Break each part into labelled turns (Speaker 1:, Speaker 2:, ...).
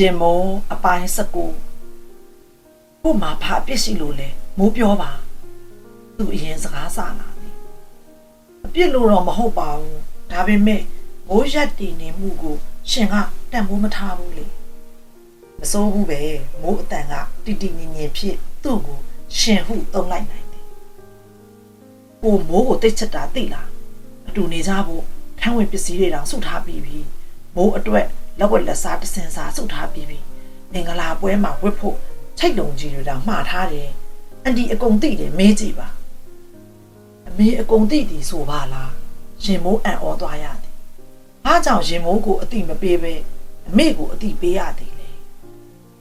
Speaker 1: ရှင်မိုးအပိုင်း19ကို့မှာဘာအပြစ်ရှိလို့လဲမိုးပြောပါသူအရင်စကားစလာတယ်အပြစ်လို့တော့မဟုတ်ပါဘူးဒါပေမဲ့မိုးရက်တည်နေမှုကို ရှင်ကတန်ဖိုးမထားဘူးလေမစိုးဘူးပဲမိုးအတန်ကတိတိငင်ငင်ဖြစ်သူ့ကိုရှင်ဟုသုံးလိုက်နိုင်တယ်ကိုမိုးကိုတိတ်ချက်တာသိလားအတူနေကြဖို့ခန်းဝင်ပစ္စည်းတွေတောင်စုထားပြီးပြီမိုးအတွက် လက်ဝက်လက်စားတစင်စားစုထားပြီးပြီမင်္ဂလာပွဲမှာဝတ်ဖို့ချိတ်လုံးကြီးတွေတောင်မှားထားတယ်အန်ဒီအကုန်သိတယ်မေးကြည့်ပါအမေအကုန်သိတယ်ဆိုပါလားရှင်မိုးအံ့ဩသွားရတယ်အားကြောင့်ရှင်မိုးကိုအတိမပေးပဲအမေကိုအတိပေးရသေးလေ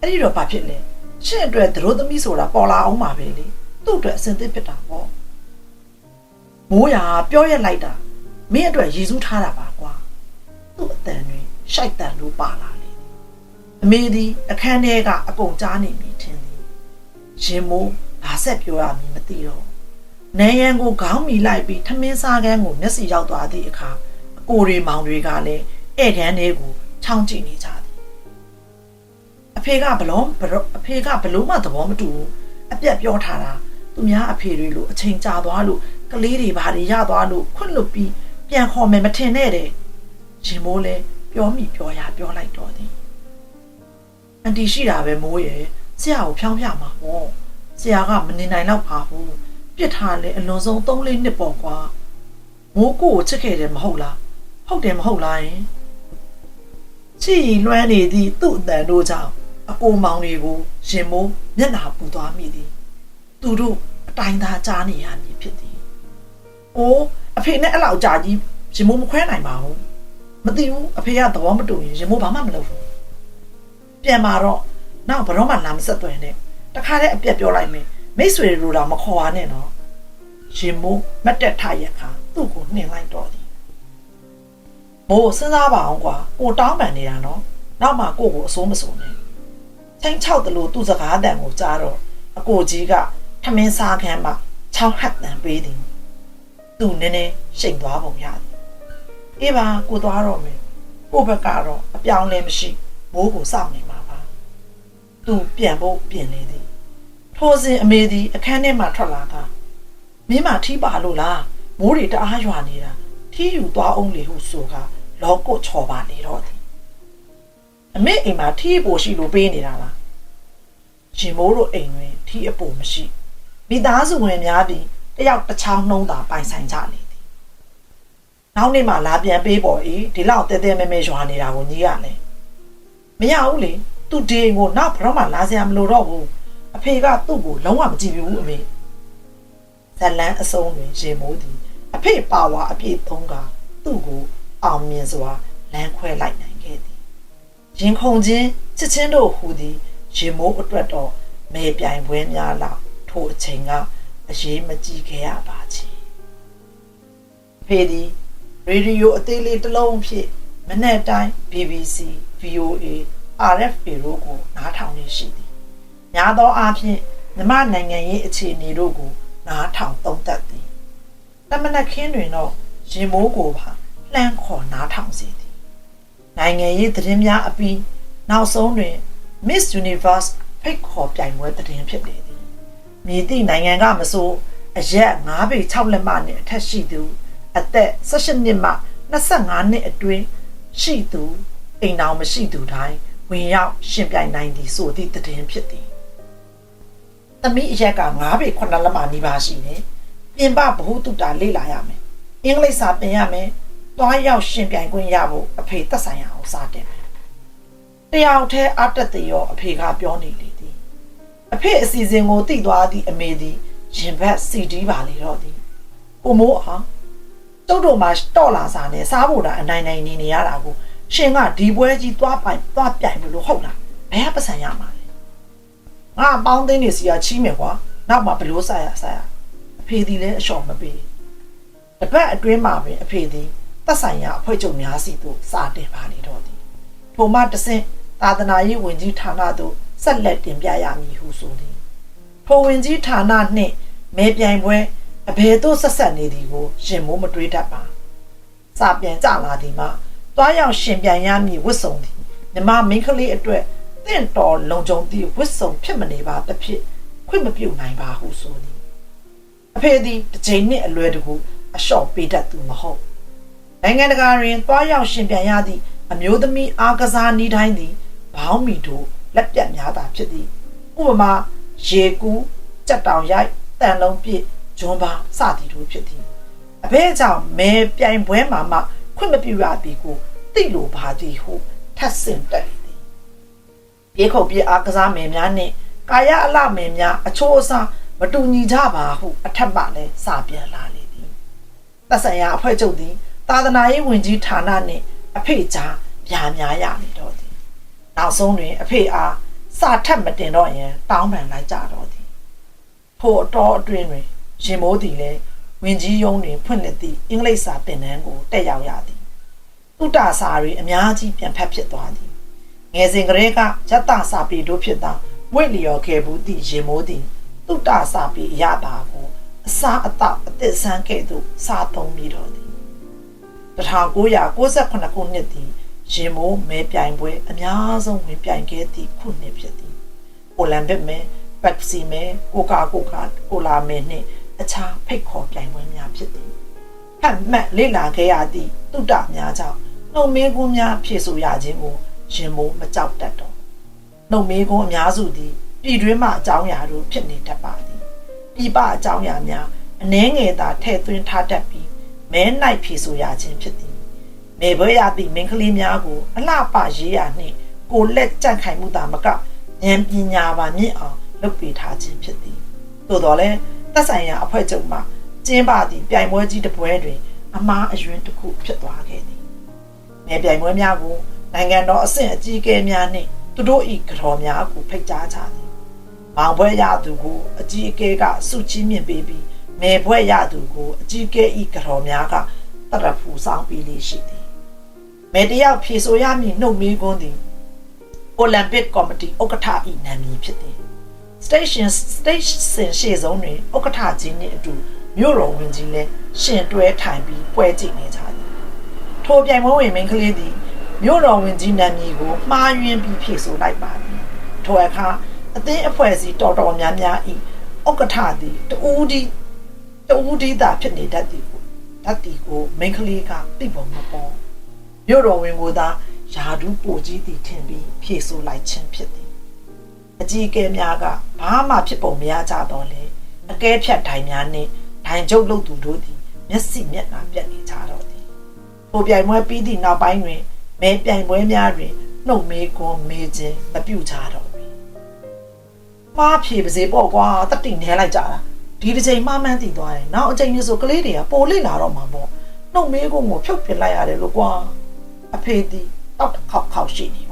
Speaker 1: အဲ့ဒီတော့ဘာဖြစ်လဲရှင့်အတွက်သတို့သမီးဆိုတာပေါ်လာအောင်ပါပဲလေသူ့အတွက်အစင်သစ်ဖြစ်တာပေါ့မိုးရာပြောရက်လိုက်တာမင်းအတွက်ရည်စူးထားတာပါကွာသူ့အတန်တွေ ရှိုက်တန်လို့ပါလာလေအမေသည်အခန်းထဲကအကုန်ကြားနေပြီထင်သည်ရင်မိုးဘာဆက်ပြောရမည်မသိတော့နေရန်ကိုခေါင်းမီလိုက်ပြီးထမင်းစားကန်းကိုမျက်စိရောက်သွားသည့်အခါအကိုတွေမောင်တွေကလည်းဧကန်းလေးကိုချောင်းကြည့်နေကြသည်အဖေကဘလုံးဘရောအဖေကဘလုံးမှသဘောမတူဘူးအပြက်ပြောထားတာသူများအဖေတွေလိုအချိန်ကြာသွားလို့ကလေးတွေဘာတွေရသွားလို့ခွန့်လွတ်ပြီးပြန်ခေါ်မယ်မထင်နဲ့တဲ့ရှင်မိုးလဲ ပြောမိပြောရပြောလိုက်တော့သည်အန်တီရှိတာပဲမိုးရဲ့ဆရာကိုဖြောင်းပြမှာပေါ့ဆရာကမနေနိုင်တော့ပါဘူးပြစ်ထားလဲအလွန်ဆုံး3လေးနှစ်ပေါ့ကွာမိုးကိုကိုချစ်ခဲ့တယ်မဟုတ်လားဟုတ်တယ်မဟုတ်လားယင်ချီလွှမ်းနေသည့်သူ့အတန်တို့ကြောင့်အကိုမောင်တွေကိုရင်မိုးမျက်နှာပူသွားမိသည်သူတို့အတိုင်းသားကြားနေရမည်ဖြစ်သည်။အိုးအဖေနဲ့အဲ့လောက်ကြာကြီးရင်မိုးမခွဲနိုင်ပါဘူး။ မသိဘူးအဖေကသဘောမတူရင်ရင်မိုးဘာမှမလုပ်ဘူး။ပြန်มาတော့နောက်ဘရောမှလာမဆက်သွင်းနဲ့တခါတည်းအပြက်ပြောလိုက်မယ်မိတ်ဆွေတို့တော့မခေါ်ပါနဲ့နော်။ရင်မိုးမတ်တက်ထရက်ခါသူ့ကိုနှင်လိုက်တော့သည်။မိုးစဉ်းစားပါအောင်ကွာကိုတောင်းပန်နေတာနော်။နောက်မှကိုကိုအစိုးမစိုးနဲ့။ချင်းချောက်တလို့သူ့စကားတန်ကိုကြားတော့အကိုကြီးကထမင်းစားခန်းမှာချောင်းဟတ်တန်ပေးသည်သူနည်းနည်းရှိန်သွားပုံရတယ် အေးပါကိုသွားတော့မယ်ကိုဘက်ကတော့အပြောင်းလဲမရှိမိုးကိုစောင့်နေမှာပါသူပြန်ဖို့ပြင်နေသည်ထိုစဉ်အမေသည်အခန်းထဲမှထွက်လာကမင်းမထီးပါလို့လားမိုးတွေတအားရွာနေတာထီးယူသွားအောင်လေဟုဆိုကလောကုတ်ချော်ပါနေတော့သည်အမေအိမ်မှာထီးပိုရှိလို့ပေးနေတာလားရှင်မိုးတို့အိမ်တွင်ထီးအပိုမရှိမိသားစုဝင်များပြီးတယောက်တစ်ချောင်းနှုံးသာပိုင်ဆိုင်ကြလေသည် နောက်နေ့မှလာပြန်ပေးပေါ်ဤဒီလောက်တဲတဲမဲမဲရွာနေတာကိုညီးရလဲမရဘူးလေသူဒီအိမ်ကိုနောက်ဘရောမှလာစရာမလိုတော့ဘူးအဖေကသူ့ကိုလုံးဝမကြည့်ဘူးအမေဇလန်းအစုံတွင်ရေမိုးသည်အဖေပါဝါအပြည့်သုံးကသူ့ကိုအောင်မြင်စွာလမ်းခွဲလိုက်နိုင်ခဲ့သည်ရင်ခုန်ခြင်းချစ်ချင်းတို့ဟူသည်ရေမိုးအတွက်တော့မဲပြိုင်ပွဲများလောက်ထိုအချိန်ကအရေးမကြီးခဲ့ရပါချေဖေဒီ ရေဒီယိုအသေးလေးတစ်လုံးဖြစ်မနေ့တိုင်း BBC VOA RFA တို့ကိုနားထောင်နေရှိသည်များသောအားဖြင့်မြမနိုင်ငံရေးအခြေအနေတို့ကိုနားထောင်သုံးသပ်သည်တမနက်ခင်းတွင်တော့ရင်မိုးကိုပါလှမ်းခေါ်နားထောင်စေသည်နိုင်ငံရေးသတင်းများအပြီးနောက်ဆုံးတွင် Miss Universe ဖိတ်ခေါ်ပြိုင်ပွဲသတင်းဖြစ်နေသည်။မြေတိနိုင်ငံကမဆိုအရက်9ပေ6လက်မနဲ့အထက်ရှိသူ အသက်18နှစ်မှ25နှစ်အတွင်းရှိသူအိမ်တော်မရှိသူတိုင်းဝင်ရောက်ရှင်ပြိုင်နိုင်သည်ဆိုသည့်သတင်းဖြစ်သည်။သမီးအရက်က9ပေ9လက်မနီးပါးရှိတယ်။ပြင်ပဘ ഹു တုတာလေ့လာရမယ်။အင်္ဂလိပ်စာသင်ရမယ်။တွားရောက်ရှင်ပြိုင်ခွင့်ရဖို့အဖေသက်ဆိုင်ရာအောင်စားတယ်မယ်။တယောက်တည်းအတက်တရောအဖေကပြောနေလေသည်အဖေအစီအစဉ်ကိုတိသွားသည့်အမေသည်ရင်ဘတ်စီတီးပါလေတော့သည်ကိုမိုးအား တုတ်တို့မှာတော့လာစားနေစားဖို့တာအနိုင်နိုင်နေနေရတာကိုရှင်ကဒီပွဲကြီးသွားပိုင်သွားပြိုင်မလို့ဟုတ်လားဘယ်ကပတ်စံရမှာလဲငါပေါင်းသိန်းနေစီကချီးမယ်ကွာနောက်မှဘလို့စားရစားရအဖေသည်လည်းအလျှော်မပေးတပတ်အတွင်းမှာပင်အဖေသည်သက်ဆိုင်ရာအဖွဲ့ချုပ်များစီသို့စာတင်ပါလေတော့သည်ထိုမှတဆင့်သာသနာရေးဝန်ကြီးဌာနသို့ဆက်လက်တင်ပြရမည်ဟုဆိုသည်ထိုဝင်ကြီးဌာနနှင့်မဲပြိုင်ပွဲ အဘယ်သို့ဆက်ဆက်နေသည်ကိုရှင်မိုးမတွေးတတ်ပါစာပြန်ကြလာသည်မှာတွားရောက်ရှင်ပြန်ရမည်ဝတ်စုံသည်မြမမိန်းကလေးအတွက်တင့်တော်လုံခြုံသည့်ဝစ်စုံဖြစ်မနေပါတစ်ဖြစ်ခွင့်မပြုနိုင်ပါဟုဆိုသည်အဖေသည်တစ်ချိန်နှင့်အလွယ်တကူအလျှော့ပေးတတ်သူမဟုတ်နိုင်ငံတကာတွင်တွားရောက်ရှင်ပြန်ရသည့်အမျိုးသမီးအားကစားနည်းတိုင်းသည်ဘောင်းမီတို့လက်ပြတ်များတာဖြစ်သည်ဥပမာရေကူးကြက်တောင်ရိုက်တန်လုံးပြည့် ဂျွန်ပါစသည်တို့ဖြစ်သည်အဖေကြောင့်မဲပြိုင်ပွဲမှာမှခွင့်မပြုရသည်ကိုသိလိုပါသည်ဟုထပ်ဆင့်တက်သည်ပြေခုတ်ပြေအားကစားမယ်များနှင့်ကာယအလှမယ်များအချိုးအစားမတူညီကြပါဟုအထက်မှလည်းစပြန်လာလေသည်သက်ဆိုင်ရာအဖွဲ့ချုပ်သည်သာသနာရေးဝန်ကြီးဌာနနှင့်အဖေကြားဗျာများရနေတော့သည်နောက်ဆုံးတွင် အဖေအားစာထက်မတင်တော့ရင်တောင်းပန်လိုက်ကြတော့သည်ဖို့အတော်အတွင်းတွင် ရင်မိုးသည်လည်းဝင်ကြီးယုံတွင်ဖွင့်လှစ်သည့်အင်္ဂလိပ်စာသင်တန်းကိုတက်ရောက်ရသည်တုတ္တစာတွေအများကြီးပြန်ဖတ်ဖြစ်သွားသည်ငယ်စဉ်ကလေးကဇတ်တစာပေတို့ဖြစ်သောဝိလျော်ခဲ့ဘူးသည့်ရင်မိုးသည်တုတ္တစာပေအရတာကိုအစာအသောက်အသစ်ဆန်းကဲ့သို့စားသုံးပြီးတော့သည်1998ခုနှစ်သည်ရင်မိုးမဲပြိုင်ပွဲအများဆုံးဝင်ပြိုင်ခဲ့သည့်ခုနှစ်ဖြစ်သည်အိုလံပစ်မဲပက်ဆီမဲကိုကာကိုကာကိုလာမဲနှင့် အခြားဖိတ်ခေါ်ပြိုင်ပွဲများဖြစ်သည်ဖတ်မှတ်လေ့လာခဲ့ရသည့်တုတ္တများကြောင့်နှုတ်မင်းကူးများဖြည့်ဆို့ရခြင်းကိုရင်မိုးမကြောက်တတ်တော့နှုတ်မင်းကူးအများစုသည်ပြည်တွင်းမှအကြောင်းအရာတို့ဖြစ်နေတတ်ပါသည်ပြည်ပအကြောင်းအရာများအနှဲငယ်သာထည့်သွင်းထားတတ်ပြီးမဲနိုင်ဖြည့်ဆို့ရခြင်းဖြစ်သည်မေဘွဲရသည့်မင်းကလေးများကိုအလှပရေးရနှင့်ကိုလက်ကြန့်ခိုင်မှုသာမကဉာဏ်ပညာပါမြင့်အောင်လုပ်ပေးထားခြင်းဖြစ်သည်သို့တော်လည်း သက်ဆိုင်ရာအဖွဲ့ချုပ်မှကျင်းပသည့်ပြိုင်ပွဲကြီးတစ်ပွဲတွင် အမားအယွင်းတစ်ခုဖြစ်သွားခဲ့သည်မဲပြိုင်ပွဲများကိုနိုင်ငံတော်အဆင့်အကြီးအကဲများနှင့်သူတို့၏ကြော်များကိုဖိတ်ကြားကြသည်။မောင်ဘွဲရသူကိုအကြီးအကဲကစုချီးမြှင့်ပေးပြီးမဲဘွဲရသူကိုအကြီးအကဲ၏ကြော်များကတရဖူဆောင်ပေးလေးရှိသည်။မဲတယောက်ဖြေဆိုရမည်နှုတ်မီးကွန်းသည်အိုလံပစ်ကော်မတီဥက္ကဋ္ဌ၏နာမည်ဖြစ်သည်။ station station ရှေ့ဆုံးတွင်ဥက္ကဋ္ဌကြီးနှင့်အတူမြို့တော်ဝင်ကြီးလည်းရှင်တွဲထိုင်ပြီးပွဲကြည့်နေကြသည်။ထိုပြိုင်ပွဲဝင်မင်းကလေးသည်မြို့တော်ဝင်ကြီးနာမည်ကိုမှားယွင်းပြီးဖြေဆိုလိုက်ပါသည်။ထိုအခါအသင်းအဖွဲ့အစည်းတော်တော်များများဤဥက္ကဋ္ဌသည်တူးဒီတူးဒီသာဖြစ်နေတတ်သည်ကိုတတ်သည်ကိုမင်းကလေးကသိပုံမပေါ်မြို့တော်ဝင်ကိုသာယာဒူးပိုကြီးသည်ထင်ပြီးဖြေဆိုလိုက်ခြင်းဖြစ်သည်အကြီးအကဲများက ဘာမှဖြစ်ပုံမရကြတော့လေအကဲဖြတ်တိုင်များနှင့်ဒိုင်ကျုပ်လုပ်သူတို့သည်မျက်စိမျက်နှာပြတ်နေကြတော့သည်ထိုပြိုင်ပွဲပြီးသည့်နောက်ပိုင်းတွင်မဲပြိုင်ပွဲများတွင်နှုတ်မေးကွန်မေးခြင်းမပြုကြတော့ဘူး။မှားဖြေပါစေပေါ့ကွာတတိနဲလိုက်ကြတာဒီတစ်ချိန်မှမှန်းတည်သွားတယ်။နောက်အချိန်မျိုးဆိုကလေးတွေကပိုလိလာတော့မှာပေါ့။နှုတ်မေးကွန်ကိုဖြုတ်ပြလိုက်ရတယ်လို့ကွာ။အဖေသည်တောက်တစ်ခေါက်ခေါက်ရှိနေပါတော့သည်။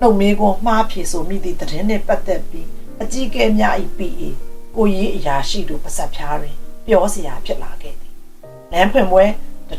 Speaker 1: နှုတ်မေးကွန်မှားဖြေဆိုမိသည့်သတင်းနဲ့ပတ်သက်ပြီးအကြီးကဲများ၏ PA ကိုရေးအရာရှိတို့ပါဆက်ဖြားတွင် ပြောစရာဖြစ်လာခဲ့သည်။လမ်းဖွင့်ပွဲ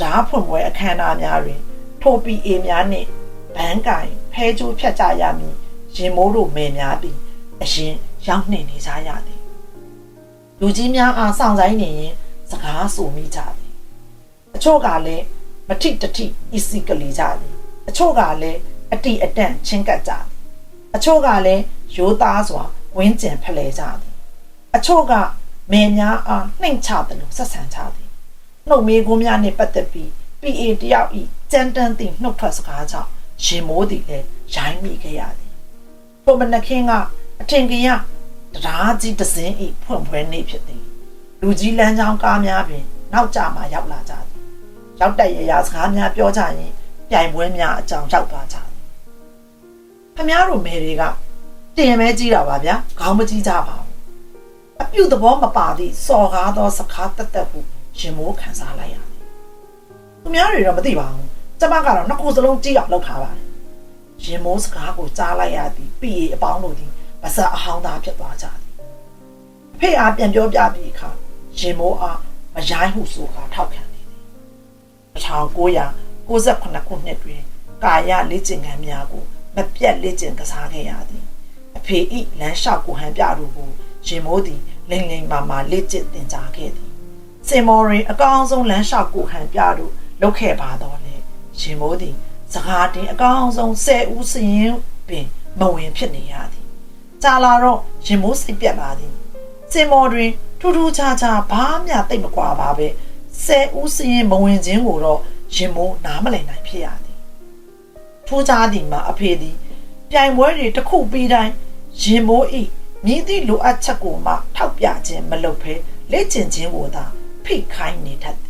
Speaker 1: တရားဖွင့်ပွဲအခမ်းအနားများတွင်ထိုပီအေများနှင့်ဘန်းကင်ဖဲကျိုးဖြတ်ကြရမည်ရင်မိုးတို့မဲများပြီးအရင်ရောက်နှင်နေကြရသည်လူကြီးများအားစောင့်ဆိုင်နေရင်စကားဆိုမိကြသည်အချို့ကလည်းမထိတထိအီစီကလေးကြသည်အချို့ကလည်း အတိအတန့်ချင်းကပ်ကြသည်အချို့ကလည်းရိုးသားစွာဝင်းကျင်ဖလှယ်ကြသည်အချို့ကမဲများအားနှိမ်ချတယ်လို့ဆက်ဆံကြသည်နှုတ်မေးခွန်းများနှင့်ပတ်သက်ပြီး PA တယောက်ဤကြမ်းတမ်းသည့်နှုတ်ထွက်စကားကြောင့်ရင်မိုးသည်လည်းရိုင်းမိခဲ့ရသည်။ပုံမနခင်းကအထင်ကရတရားကြီးတစင်းဤဖွင့်ပွဲနေ့ဖြစ်သည်။လူကြီးလမ်းကြောင်းကားများပင် နောက်ကျမှရောက်လာကြသည်။ရောက်တဲ့ရရာစကားများပြောကြရင်ပြိုင်ပွဲများအကြောင်းရောက်သွားကြသည်။ ခမားတို့မဲတွေကတင်မဲကြီးတာပါဗျာ။ခေါင်းမကြီးကြပါဘူး။အပြုတ်သဘောမပါသည့်စော်ကားသောစကားတက်တက်ဟုရင်မိုးခံစားလိုက်ရသူများတွေတော့မသိပါဘူးကျမကတော့နှစ်ခုစလုံးကြည့်အောင်လုပ်ထားပါတယ်ရင်မိုးစကားကိုကြားလိုက်ရသည်ပြီးရအပေါင်းတို့သည်ဗစက်အဟောင်းသားဖြစ်သွားကြသည်အဖေအားပြန်ပြောပြပြီးအခါရင်မိုးအားမရိုင်းဟုဆိုကာထောက်ခံနေသည်1998ခုနှစ်တွင် ကာယလေ့ကျင့်ခန်းများကို မပြတ်လေ့ကျင့်ကစားခဲ့ရသည်အဖေဤလမ်းလျှောက်ကိုဟန်ပြတို့ကိုရင်မိုးသည်လိမ့်လိမ့်မာမာလေ့ကျင့်သင်ကြားခဲ့သည်စင်မော်ရင်အကောင်းဆုံးလမ်းလျှောက်ကိုဟန်ပြတို့လုပ်ခဲ့ပါတော့လေရှင်မိုးသည်စကားတင်အကောင်းဆုံး10ဦးစရင်ပင်မဝင်ဖြစ်နေရသည်ကြာလာတော့ရင်မိုးစိတ်ပြက်လာသည်စင်မော်တွင်ထူးထူးခြားခြားဘာမှတိတ်မကွာပါပဲဆယ်ဦးစင်းရင်မဝင်ခြင်းကိုတော့ရင်မိုးနားမလည်နိုင်ဖြစ်ရသည် ထိုးခြားသည်မှာအဖေသည် ပြိုင်ပွဲတွေတစ်ခုပြီးတိုင်းရင်မိုးဤမြည်သည့်လိုအပ်ချက်ကိုမှထောက်ပြခြင်းမလုပ်ဘဲလက်ကျင်ခြင်းကိုသာဖိခိုင်းနေတတ်သည်